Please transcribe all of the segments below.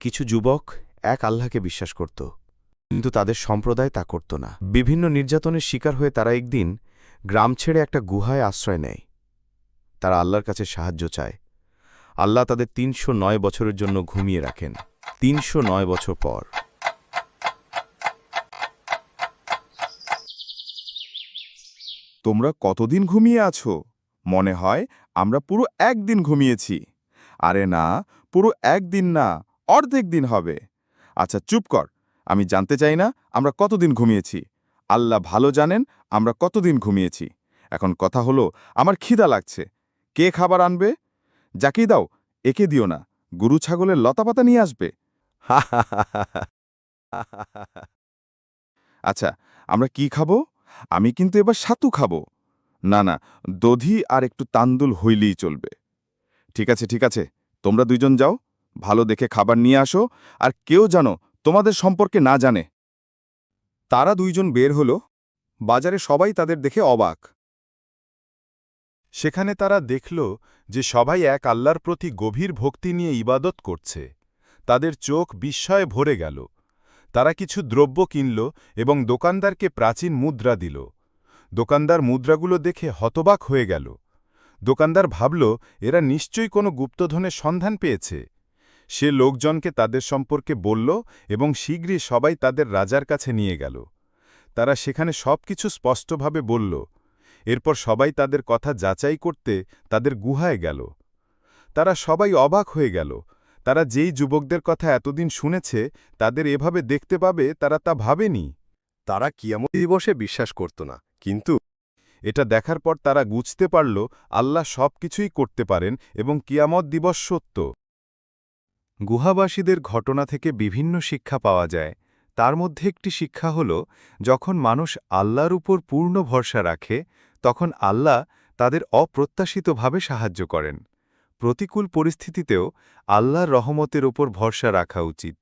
কিছু যুবক এক আল্লাহকে বিশ্বাস করত, কিন্তু তাদের সম্প্রদায় তা করত না। বিভিন্ন নির্যাতনের শিকার হয়ে তারা একদিন গ্রাম ছেড়ে একটা গুহায় আশ্রয় নেয়। তারা আল্লাহর কাছে সাহায্য চায়। আল্লাহ তাদের তিনশো নয় বছরের জন্য ঘুমিয়ে রাখেন। তিনশো নয় বছর পর। তোমরা কতদিন ঘুমিয়ে আছো? মনে হয় আমরা পুরো একদিন ঘুমিয়েছি। আরে না, পুরো একদিন না। অর্ধেক দিন হবে। আচ্ছা চুপ কর। আমি জানতে চাই না আমরা কতদিন ঘুমিয়েছি। আল্লাহ ভালো জানেন আমরা কতদিন ঘুমিয়েছি। এখন কথা হলো, আমার খিদা লাগছে। কে খাবার আনবে? যাকেই দাও, একে দিও না। গরু ছাগলের লতাপাতা নিয়ে আসবে। আচ্ছা আমরা কি খাব? আমি কিন্তু এবার সাতু খাব। না না, দধি আর একটু তান্দুল হইলেই চলবে। ঠিক আছে ঠিক আছে, তোমরা দুইজন যাও। ভালো দেখে খাবার নিয়ে আসো আর কেউ জানো তোমাদের সম্পর্কে না জানে। তারা দুইজন বের হল। বাজারে সবাই তাদের দেখে অবাক। সেখানে তারা দেখল যে সবাই এক আল্লাহর প্রতি গভীর ভক্তি নিয়ে ইবাদত করছে। তাদের চোখ বিস্ময়ে ভরে গেল। তারা কিছু দ্রব্য কিনল এবং দোকানদারকে প্রাচীন মুদ্রা দিল। দোকানদার মুদ্রাগুলো দেখে হতবাক হয়ে গেল। দোকানদার ভাবল, এরা নিশ্চয়ই কোনো গুপ্তধনের সন্ধান পেয়েছে। সে লোকজনকে তাদের সম্পর্কে বলল এবং শীঘ্রই সবাই তাদের রাজার কাছে নিয়ে গেল। তারা সেখানে সবকিছু স্পষ্টভাবে বলল। এরপর সবাই তাদের কথা যাচাই করতে তাদের গুহায় গেল। তারা সবাই অবাক হয়ে গেল। তারা যেই যুবকদের কথা এতদিন শুনেছে তাদের এভাবে দেখতে পাবে তারা তা ভাবেনি। তারা কিয়ামত দিবসে বিশ্বাস করত না কিন্তু এটা দেখার পর তারা বুঝতে পারল আল্লাহ সব কিছুই করতে পারেন এবং কিয়ামত দিবস সত্য। গুহাবাসীদের ঘটনা থেকে বিভিন্ন শিক্ষা পাওয়া যায় তার মধ্যে একটি শিক্ষা হল যখন মানুষ আল্লাহর উপর পূর্ণ ভরসা রাখে তখন আল্লাহ তাদের অপ্রত্যাশিতভাবে সাহায্য করেন প্রতিকূল পরিস্থিতিতেও আল্লাহর রহমতের ওপর ভরসা রাখা উচিত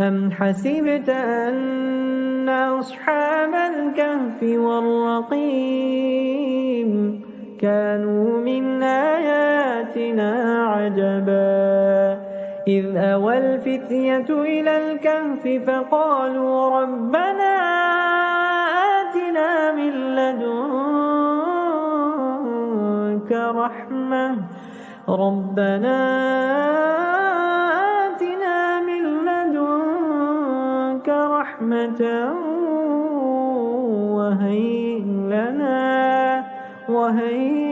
أم حسبت أن أصحاب الكهف والرقيم كانوا من آياتنا عجبا إذ أوى الفتية إلى الكهف فقالوا ربنا آتنا من لدنك رحمة. ربنا آتنا من لدنك رحمة وهيئ لنا وهيئ